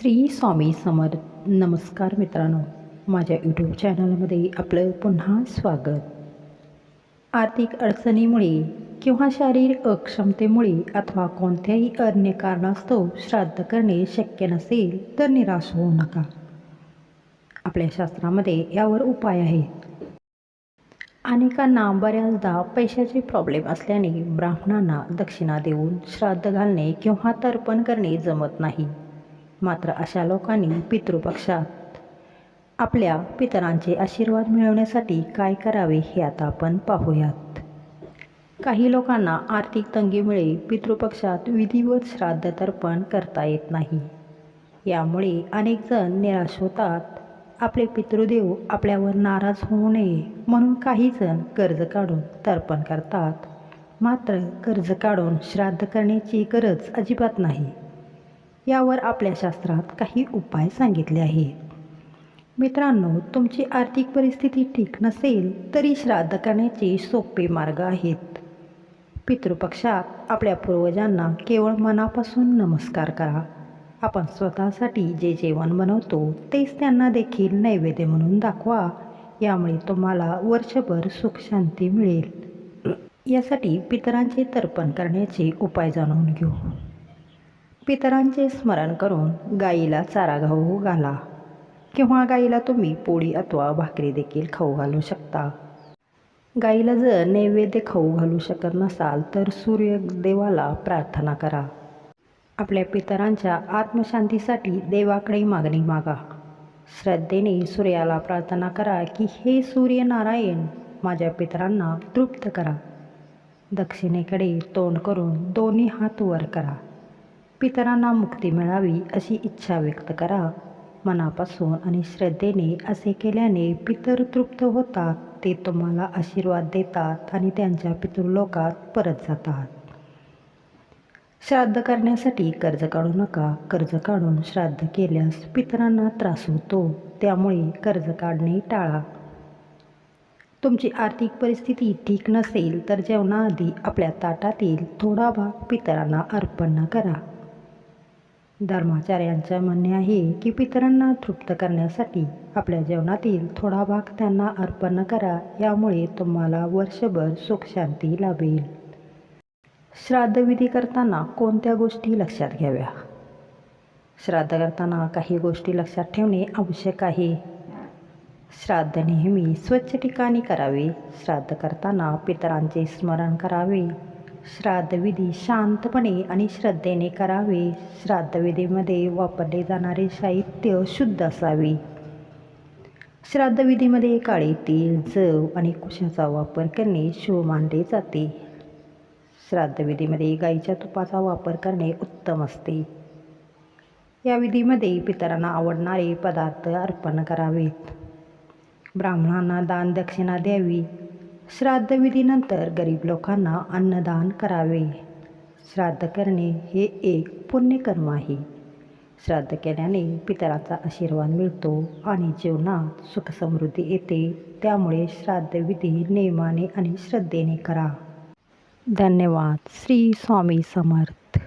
श्री स्वामी समर्थ. नमस्कार मित्रांनो. माझ्या यूट्यूब चॅनलमध्ये आपलं पुन्हा स्वागत. आर्थिक अडचणीमुळे किंवा शारीरिक अक्षमतेमुळे अथवा कोणत्याही अन्य कारणास्तव श्राद्ध करणे शक्य नसेल तर निराश होऊ नका. आपल्या शास्त्रामध्ये यावर उपाय आहेत. अनेकांना बऱ्याचदा पैशाचे प्रॉब्लेम असल्याने ब्राह्मणांना दक्षिणा देऊन श्राद्ध घालणे किंवा तर्पण करणे जमत नाही. मात्र अशा लोकांनी पितृपक्षात आपल्या पितरांचे आशीर्वाद मिळवण्यासाठी काय करावे हे आता आपण पाहूयात. काही लोकांना आर्थिक तंगीमुळे पितृपक्षात विधिवत श्राद्ध तर्पण करता येत नाही. यामुळे अनेक जण निराश होतात. आपले पितृदेव आपल्यावर नाराज होऊ नये म्हणून काही जण कर्ज काढून तर्पण करतात. मात्र कर्ज काढून श्राद्ध करण्याची गरज अजिबात नाही. यावर आपल्या शास्त्रात काही उपाय सांगितले आहेत. मित्रांनो तुमची आर्थिक परिस्थिती ठीक नसेल तरी श्राद्ध करण्याचे सोपे मार्ग आहेत. पितृपक्षात आपल्या पूर्वजांना केवळ मनापासून नमस्कार करा. आपण स्वतःसाठी जे जेवण बनवतो तेच त्यांना देखील नैवेद्य म्हणून दाखवा. यामुळे तुम्हाला वर्षभर सुख शांती मिळेल. यासाठी पितरांचे तर्पण करण्याचे उपाय जाणून घेऊ. पितरांचे स्मरण करून गाईला चारा घाऊ घाला. किंवा गाईला तुम्ही पोळी अथवा भाकरी देखील खाऊ घालू शकता? गाईला जर नैवेद्य खाऊ घालू शकत नसाल तर सूर्यदेवाला प्रार्थना करा. आपल्या पितरांच्या आत्मशांतीसाठी देवाकडे मागणी मागा. श्रद्धेने सूर्याला प्रार्थना करा की हे सूर्यनारायण माझ्या पितरांना तृप्त करा. दक्षिणेकडे तोंड करून दोन्ही हात वर करा. पितरांना मुक्ती मिळावी अशी इच्छा व्यक्त करा. मनापासून आणि श्रद्धेने असे केल्याने पितर तृप्त होतात ते तुम्हाला आशीर्वाद देतात आणि त्यांच्या पितृलोकात परत जातात. श्राद्ध करण्यासाठी कर्ज काढू नका. कर्ज काढून श्राद्ध केल्यास पितरांना त्रास होतो त्यामुळे कर्ज काढणे टाळा. तुमची आर्थिक परिस्थिती ठीक नसेल तर जेवणाआधी आपल्या ताटातील थोडा भाग पितरांना अर्पण करा. धर्माचार्यांचे म्हणणे आहे की पितरांना तृप्त करण्यासाठी आपल्या जेवणातील थोडा भाग त्यांना अर्पण करा यामुळे तुम्हाला वर्षभर सुखशांती लाभेल. श्राद्धविधी करताना कोणत्या गोष्टी लक्षात घ्याव्या? श्राद्ध करताना काही गोष्टी लक्षात ठेवणे आवश्यक आहे. श्राद्ध नेहमी स्वच्छ ठिकाणी करावे. श्राद्ध करताना पितरांचे स्मरण करावे. श्राद्धविधी शांतपणे आणि श्रद्धेने करावे. श्राद्धविधीमध्ये वापरले जाणारे साहित्य शुद्ध असावे. श्राद्धविधीमध्ये काळे तेल जव आणि कुशाचा वापर करणे शुभ मानले जाते. श्राद्धविधीमध्ये गाईच्या तुपाचा वापर करणे उत्तम असते. या विधीमध्ये पितरांना आवडणारे पदार्थ अर्पण करावेत. ब्राह्मणांना दान दक्षिणा द्यावी. श्राद्धविधीनंतर गरीब लोकांना अन्नदान करावे. श्राद्ध करणे हे एक पुण्यकर्म आहे. श्राद्ध केल्याने पितराचा आशीर्वाद मिळतो आणि जीवनात सुखसमृद्धी येते. त्यामुळे श्राद्धविधी नियमाने आणि श्रद्धेने करा. धन्यवाद. श्री स्वामी समर्थ.